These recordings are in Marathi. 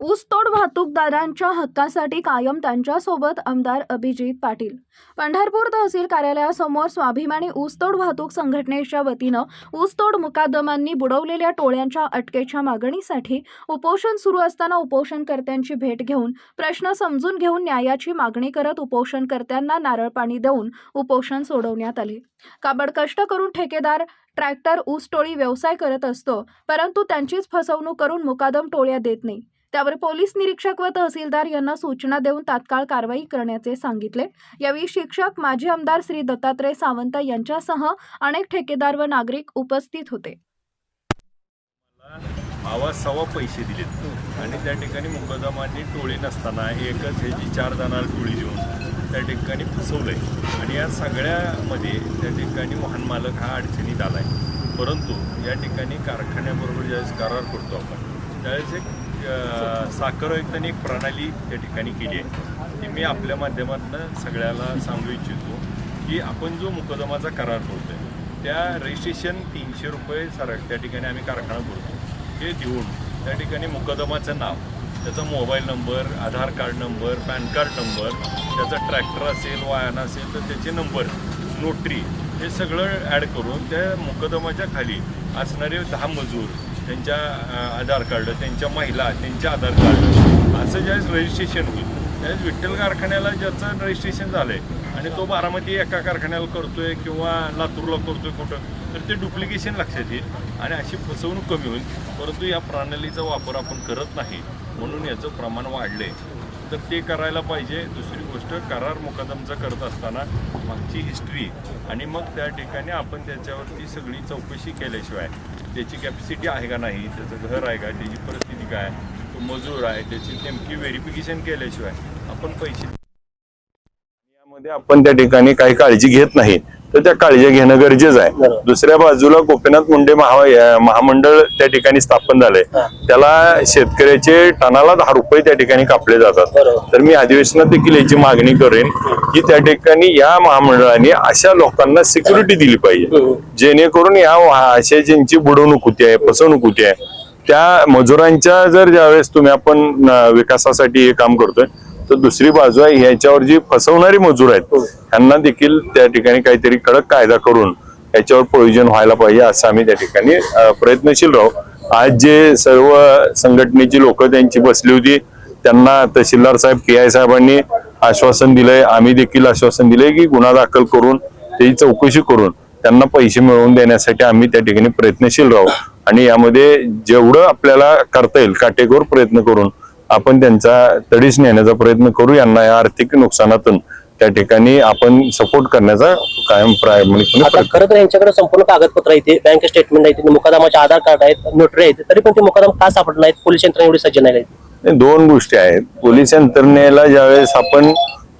ऊसतोड वाहतूकदारांच्या हक्कासाठी कायम त्यांच्यासोबत आमदार अभिजित पाटील. पंढरपूर तहसील कार्यालयासमोर स्वाभिमानी ऊसतोड वाहतूक संघटनेच्या वतीनं ऊसतोड मुकादमांनी बुडवलेल्या टोळ्यांच्या अटकेच्या मागणीसाठी उपोषण सुरू असताना उपोषणकर्त्यांची भेट घेऊन प्रश्न समजून घेऊन न्यायाची मागणी करत उपोषणकर्त्यांना नारळ पाणी देऊन उपोषण सोडवण्यात आले. काबड कष्ट करून ठेकेदार ट्रॅक्टर ऊसटोळी व्यवसाय करत असतो परंतु त्यांचीच फसवणूक करून मुकादम टोळ्या देत नाही. त्यावर पोलीस निरीक्षक व तहसीलदार यांना सूचना देऊन तात्काळ कारवाई करण्याचे सांगितले. यावेळी शिक्षक माजी आमदार श्री दत्तात्रय सावंत यांच्यासह अनेक ठेकेदार व नागरिक उपस्थित होते. आवाज सव्वा पैसे दिलेत. आणि त्या ठिकाणी मुकदमांनी टोळी नसताना एकच ह्याची चार जणांना टोळी देऊन त्या ठिकाणी फसवलंय. आणि या सगळ्यामध्ये त्या ठिकाणी वाहन मालक हा अडचणीत आलाय. परंतु या ठिकाणी कारखान्याबरोबर ज्यावेळेस करार करतो आपण त्यावेळेस एक अं, एक प्रणाली त्या ठिकाणी केली आहे. ती मी आपल्या माध्यमातून सगळ्याला सांगू इच्छितो की आपण जो मुकदमाचा करार करतो आहे त्या रजिस्ट्रेशन तीनशे रुपये सर त्या ठिकाणी आम्ही कारखाना करतो हे देऊन त्या ठिकाणी मुकदमाचं नाव त्याचा mobile number Aadhaar card number PAN card number त्याचा ट्रॅक्टर असेल वाहन असेल तर त्याचे नंबर नोटरी हे सगळं ॲड करून त्या मुकदमाच्या खाली असणारे दहा मजूर त्यांच्या आधार कार्ड त्यांच्या महिला त्यांच्या आधार कार्ड असं ज्यावेळेस रजिस्ट्रेशन होईल त्यावेळेस विठ्ठल कारखान्याला ज्याचं रजिस्ट्रेशन झालंय आणि तो बारामती एका कारखान्याला करतोय किंवा लातूरला करतोय कुठं तर ते डुप्लिकेशन लक्षात येईल आणि अशी फसवणूक कमी होईल. परंतु या प्रणालीचा वापर आपण करत नाही म्हणून याचं प्रमाण वाढलंय. तर ते करायला पाहिजे दुसरं गोष्ट करार मुकदमचा करत असताना मागची हिस्ट्री आणि मग त्या ठिकाणी आपण त्याच्यावरती सगळी चौकशी केल्याशिवाय त्याची कॅपॅसिटी आहे का नाही त्याचं घर आहे का त्याची परिस्थिती काय तो मजूर आहे त्याची नेमकी व्हेरिफिकेशन केल्याशिवाय आपण पैसे यामध्ये आपण त्या ठिकाणी काही काळजी घेत नाही. तर त्या काळजी घेणं गरजेचं आहे. दुसऱ्या बाजूला गोपीनाथ मुंडे महा महामंडळ त्या ठिकाणी स्थापन झालंय त्याला शेतकऱ्याचे टनाला दहा रुपये त्या ठिकाणी कापले जातात. तर मी अधिवेशनात देखील याची मागणी करेन की त्या ठिकाणी या महामंडळाने अशा लोकांना सिक्युरिटी दिली पाहिजे. जेणेकरून या अशा ज्यांची बुडवणूक होती आहे फसवणूक होती आहे त्या मजुरांच्या जर ज्यावेळेस तुम्ही आपण विकासासाठी हे काम करतोय तर दुसरी बाजू आहे ह्याच्यावर जी फसवणारी मजूर आहेत त्यांना देखील त्या ठिकाणी काहीतरी कडक कायदा करून याच्यावर प्रयोजन व्हायला पाहिजे असं आम्ही त्या ठिकाणी प्रयत्नशील राहू. आज जे सर्व संघटनेची लोक त्यांची बसली होती त्यांना तहसीलदार साहेब पी आय साहेबांनी आश्वासन दिलंय आम्ही देखील आश्वासन दिलंय की गुन्हा दाखल करून त्याची चौकशी करून त्यांना पैसे मिळवून देण्यासाठी आम्ही त्या ठिकाणी प्रयत्नशील राहू. आणि यामध्ये जेवढं आपल्याला करता येईल काटेकोर प्रयत्न करून आपण त्यांचा तडीस नेण्याचा प्रयत्न करू यांना या आर्थिक नुकसानातून. त्या ठिकाणी आपण सपोर्ट करण्याचा कायम प्रामाणिकपणे प्रयत्न खरं तर यांच्याकडे संपूर्ण कागदपत्र आहे ते बँक स्टेटमेंट आहे ते मुकादमाचे आधार कार्ड आहेत नोटरी आहेत तरी पण ते मुकादम का सापडत नाहीत? पोलीस यंत्रणा एवढी सज्ज नाही आहेत. दोन गोष्टी आहेत. पोलीस यंत्रणेला ज्यावेळेस आपण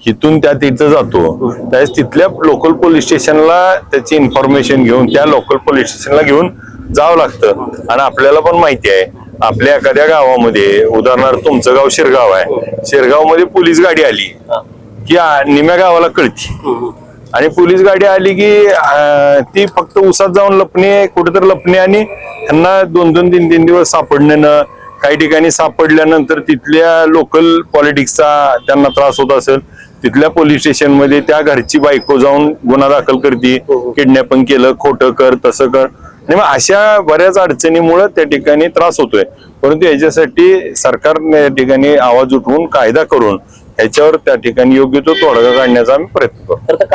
इथून त्या तिथं जातो त्यावेळेस तिथल्या लोकल पोलीस स्टेशनला त्याची इन्फॉर्मेशन घेऊन त्या लोकल पोलीस स्टेशनला घेऊन जावं लागतं. आणि आपल्याला पण माहिती आहे आपल्या एखाद्या गावामध्ये उदाहरणार्थ तुमचं गाव शिरगाव आहे. शिरगावमध्ये पोलीस गाडी आली की निम्या गावाला कळती. आणि पोलीस गाडी आली की ती फक्त उसात जाऊन लपणे कुठेतरी लपणे आणि त्यांना दोन दोन तीन तीन दिवस सापडणं काही ठिकाणी सापडल्यानंतर तिथल्या लोकल पॉलिटिक्सचा त्यांना त्रास होत असेल. तिथल्या पोलीस स्टेशनमध्ये त्या घरची बायको जाऊन गुन्हा दाखल करते किडनॅपिंग केलं खोटं कर तसं कर. आणि मग अशा बऱ्याच अडचणीमुळे त्या ठिकाणी त्रास होतोय. परंतु याच्यासाठी सरकारने या ठिकाणी आवाज उठवून कायदा करून ह्याच्यावर त्या ठिकाणी योग्य तो तोडगा काढण्याचा आम्ही प्रयत्न करतो.